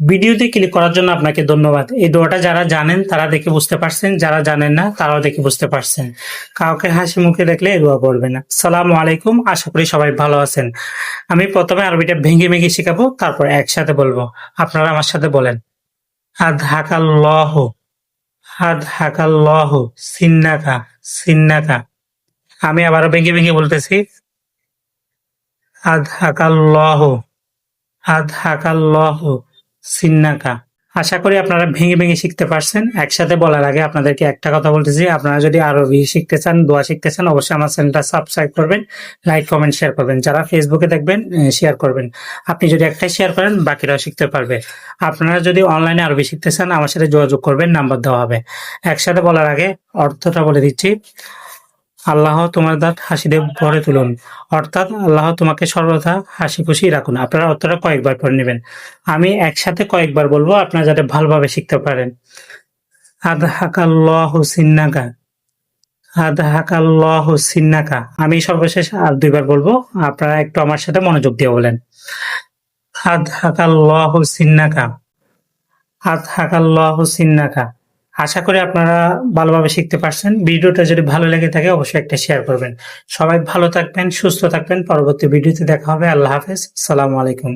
ভিডিওতে ক্লিক করার জন্য আপনাকে ধন্যবাদ। এই দোয়াটা যারা জানেন, তারা দেখে বুঝতে পারছেন। যারা জানেন না, তারাও দেখে বুঝতে পারছেন। কাউকে হাসি মুখে দেখলে এই দোয়া পড়বে না। সালাম আলাইকুম। আশা করি সবাই ভালো আছেন। আমি প্রথমে আরবিটা ভেঙে ভেঙে শেখাবো, তারপর একসাথে বলব। আপনারা আমার সাথে বলেন। আধাকাল্লাহ আধাকাল্লাহ সিন্নাকা সিন্নাকা। আমি আবারও ভেঙে ভেঙে বলতেছি। আধাকাল্লাহ আধাকাল্লাহ সিন্নাকা। আশা করি আপনারা ভেঙে ভেঙে শিখতে পারছেন। একসাথে বলার আগে আপনাদেরকে একটা কথা বলতেছি, আপনারা যদি আরবি শিখতে চান, দোয়া শিখতে চান, অবশ্যই আমার চ্যানেলটা সাবস্ক্রাইব করবেন লাইক কমেন্ট শেয়ার করবেন। যারা ফেসবুকে দেখবেন শেয়ার করবেন। আপনি যদি একটাই শেয়ার করেন, বাকিরাও শিখতে পারবে। আপনারা যদি অনলাইনে আরবি শিখতে চান, আমার সাথে যোগাযোগ করবেন, নাম্বার দেওয়া হবে। একসাথে বলার আগে অর্থটা বলে দিচ্ছি। আল্লাহ তোমার দাঁত হাসিতে ভরে তুলুন। অর্থাৎ আল্লাহ তোমাকে সর্বদা হাসি খুশি রাখুন। আপনারা অর্থটা কয়েকবার পড়ে নেবেন। আমি একসাথে কয়েকবার বলব, আপনারা যাতে ভালোভাবে শিখতে পারেন। আদহাকাল্লাহ সিন্নাকা। আমি সর্বশেষ আর দুইবার বলব, আপনারা একটু আমার সাথে মনোযোগ দিয়ে বলেন। আদহাকাল্লাহ সিন্নাকা। আদহাকাল্লাহ সিন্নাকা। আশা করি আপনারা ভালোভাবে শিখতে পারছেন। ভিডিওটা যদি ভালো লেগে থাকে, অবশ্যই একটা শেয়ার করবেন। সবাই ভালো থাকবেন, সুস্থ থাকবেন। পরবর্তী ভিডিওতে দেখা হবে। আল্লাহ হাফেজ। সালামু আলাইকুম।